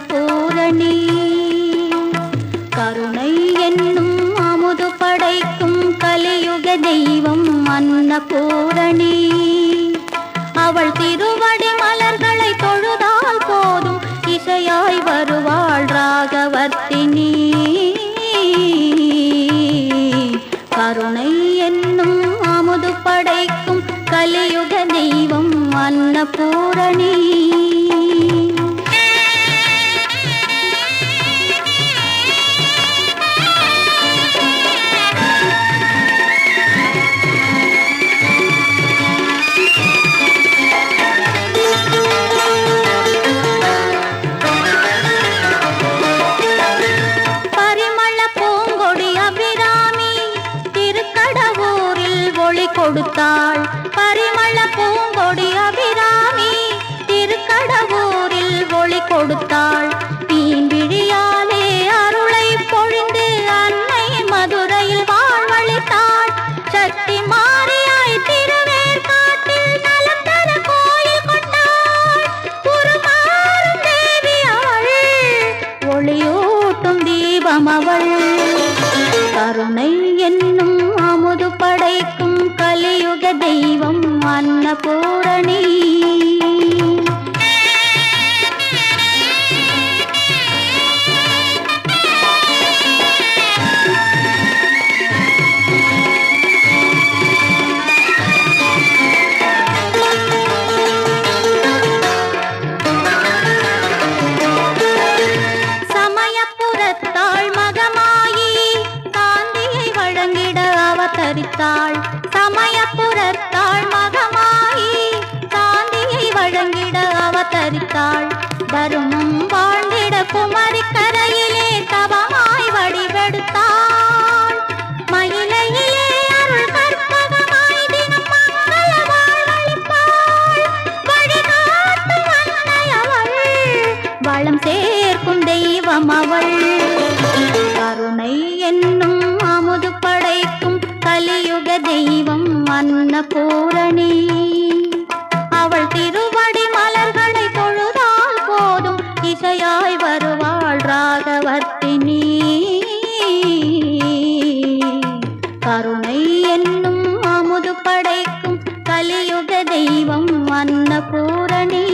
பூரணி கருணை என்னும் அமுது படைக்கும் கலியுக தெய்வம் அன்ன பூரணி அவள் திருவடி மலர்களை தொழுதால் போதும் இசையாய் வருவாள் ராகவர்த்தினி. கருணை என்னும் அமுது படைக்கும் கலியுக தெய்வம் அன்ன பூரணி கொடுத்தாள். பரிமள பூங்கொடி அபிராமி திருக்கடவூரில் ஒளி கொடுத்தாள். தீன்விழியாலே அருளை பொழிந்து அன்னை மதுரையில் வாழ்வழித்தாள். சக்தி மாறியாய் திருவேற்காட்டில் நலத்தர கோயில் கொண்டாள். ஒளியூட்டும் தீபம் அவள். கருணை என்னும் அமுது படைக்கும் தெய்வம் அன்னபூரணி. குமரி கரையிலே தவமாய் வடிவெடுத்தான். மயிலையிலே அருள் கற்பகமாய் தினம் வழிகாட்டு என்னும் அமுது படைக்கும் கலியுக தெய்வம் அன்னபூரணி தெய்வம் அன்னபூரணி